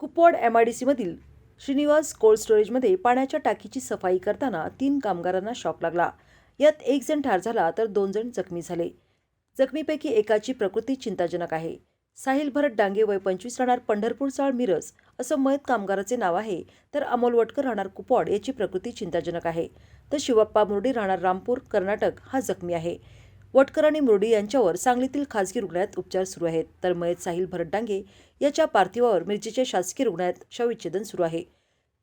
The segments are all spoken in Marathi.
कुपवाड एम आय डी सीमधील श्रीनिवास कोल्ड स्टोरेजमध्ये पाण्याच्या टाकीची सफाई करताना तीन कामगारांना शॉक लागला. यात एक जण ठार झाला तर दोन जण जखमी झाले. जखमीपैकी एकाची प्रकृती चिंताजनक आहे. साहिल भरत डांगे वय पंचवीस राहणार पंढरपूर चाळ मिरज असं मयत कामगाराचे नाव आहे तर अमोल वटकर राहणार कुपवाड याची प्रकृती चिंताजनक आहे. तर शिवप्पा मुरडी राहणार रामपूर कर्नाटक हा जखमी आहे. वटकर आणि मुरडी यांच्यावर सांगलीतील खासगी रुग्णालयात उपचार सुरू आहेत. तर मयत साहिल भरत डांगे याच्या पार्थिवावर मिरजेच्या शासकीय रुग्णालयात शवविच्छेदन सुरू आहे.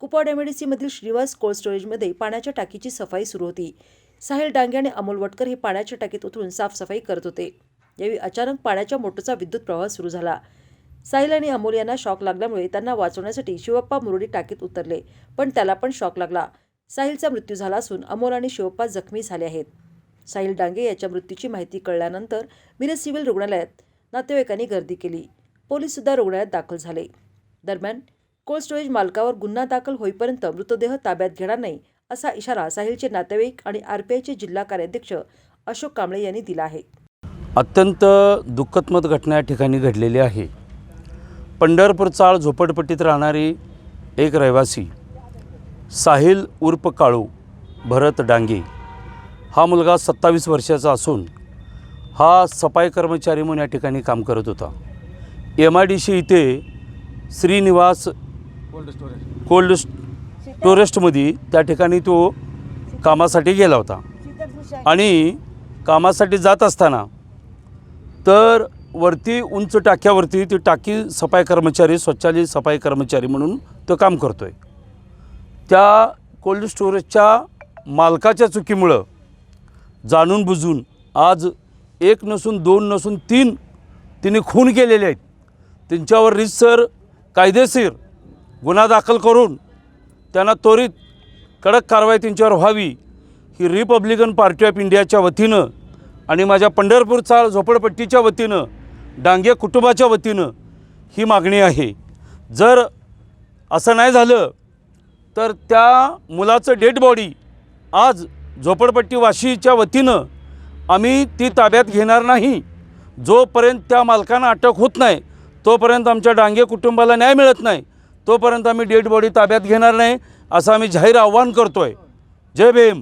कुपवाड एमएडीसीमधील श्रीनिवास कोल्ड स्टोरेजमध्ये पाण्याच्या टाकीची सफाई सुरू होती. साहिल डांगे आणि अमोल वटकर हे पाण्याच्या टाकीत उतरून साफसफाई करत होते. यावेळी अचानक पाण्याच्या मोटरचा विद्युत प्रवाह सुरू झाला. साहिल आणि अमोल यांना शॉक लागल्यामुळे त्यांना वाचवण्यासाठी शिवप्पा मुरडी टाकीत उतरले पण त्याला पण शॉक लागला. साहिलचा मृत्यू झाला असून अमोल आणि शिवप्पा जखमी झाले आहेत. साहिल डांगे याच्या मृत्यूची माहिती कळल्यानंतर मिरज सिव्हिल रुग्णालयात नातेवाईकांनी गर्दी केली. पोलीससुद्धा रुग्णालयात दाखल झाले. दरम्यान कोल्ड स्टोरेज मालकावर गुन्हा दाखल होईपर्यंत मृतदेह ताब्यात घेणार नाही असा इशारा साहिलचे नातेवाईक आणि आर पी आयचे जिल्हा कार्याध्यक्ष अशोक कांबळे यांनी दिला आहे. अत्यंत दुःखदमत घटना या ठिकाणी घडलेली आहे. पंढरपूर चाळ झोपडपट्टीत राहणारी एक रहिवासी साहिल उर्फ काळू भरत डांगे हा मुलगा सत्तावीस वर्षाचा असून हा सफाई कर्मचारी म्हणून या ठिकाणी काम करत होता. एम आय डी सी इथे श्रीनिवास कोल्ड स्टोरेस्टमध्ये त्या ठिकाणी तो कामासाठी गेला होता. आणि कामासाठी जात असताना तर वरती उंच टाक्यावरती ती टाकी सफाई कर्मचारी स्वच्छालय सफाई कर्मचारी म्हणून तो काम करतो आहे त्या कोल्ड स्टोरेजच्या मालकाच्या चुकीमुळं जाणून बुजून आज एक नसून दोन नसून तीन तिने खून केलेले आहेत. त्यांच्यावर रितसर कायदेशीर गुन्हा दाखल करून त्यांना त्वरित कडक कारवाई त्यांच्यावर व्हावी ही रिपब्लिकन पार्टी ऑफ इंडियाच्या वतीनं आणि माझ्या पंढरपूर चाळ झोपडपट्टीच्या वतीनं डांगे कुटुंबाच्या वतीनं ही मागणी आहे. जर असं नाही झालं तर त्या मुलाचं डेड बॉडी आज झोपडपट्टी वाशीच्या वतीनं आम्ही ती ताब्यात घेणार नाही. जोपर्यंत त्या मालकांना अटक होत नाही तोपर्यंत आमच्या डांगे कुटुंबाला न्याय मिळत नाही तोपर्यंत आम्ही डेड बॉडी ताब्यात घेणार नाही असं आम्ही जाहीर आव्हान करतो आहे जय भीम.